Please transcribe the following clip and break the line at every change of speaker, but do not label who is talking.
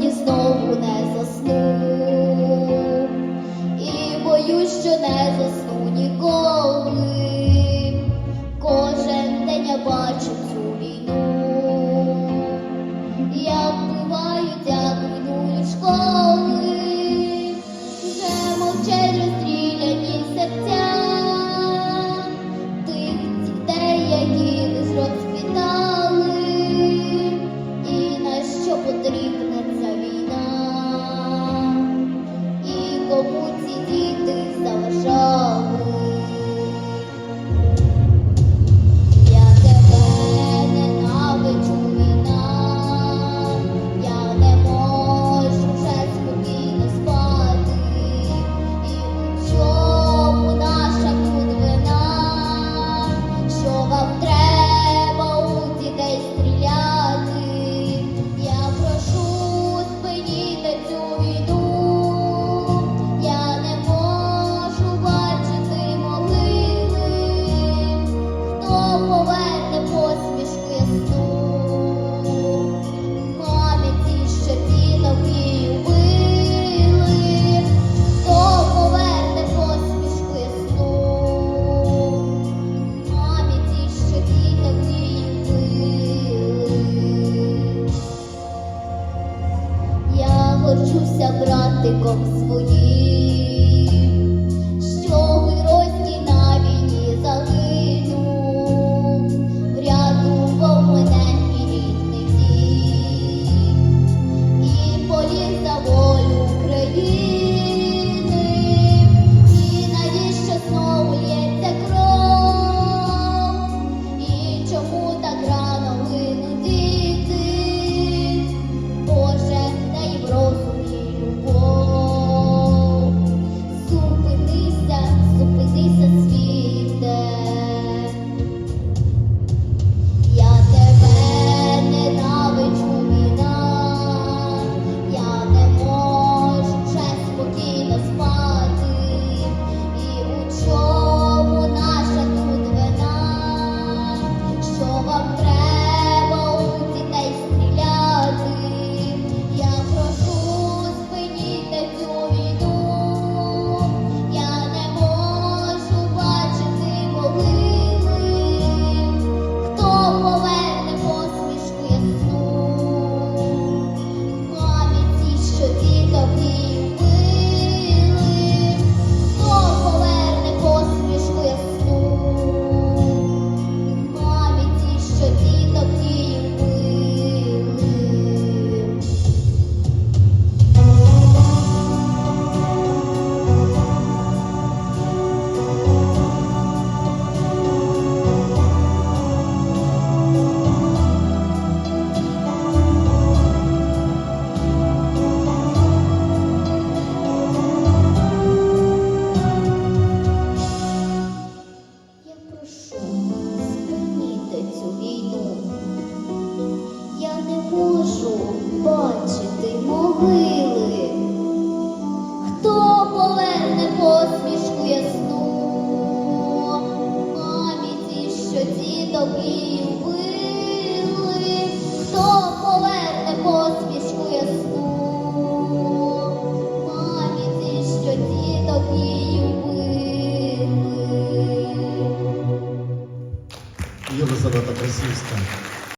сьогодні знову не засну, і боюсь, що не засну ніколи. братиком. Бачити могили, хто поверне посмішку ясну, Мамі ті, що ті добрі любили, хто поверне посмішку ясну, мамі ті, що ті добрі любили.
Єлизавета Красівська.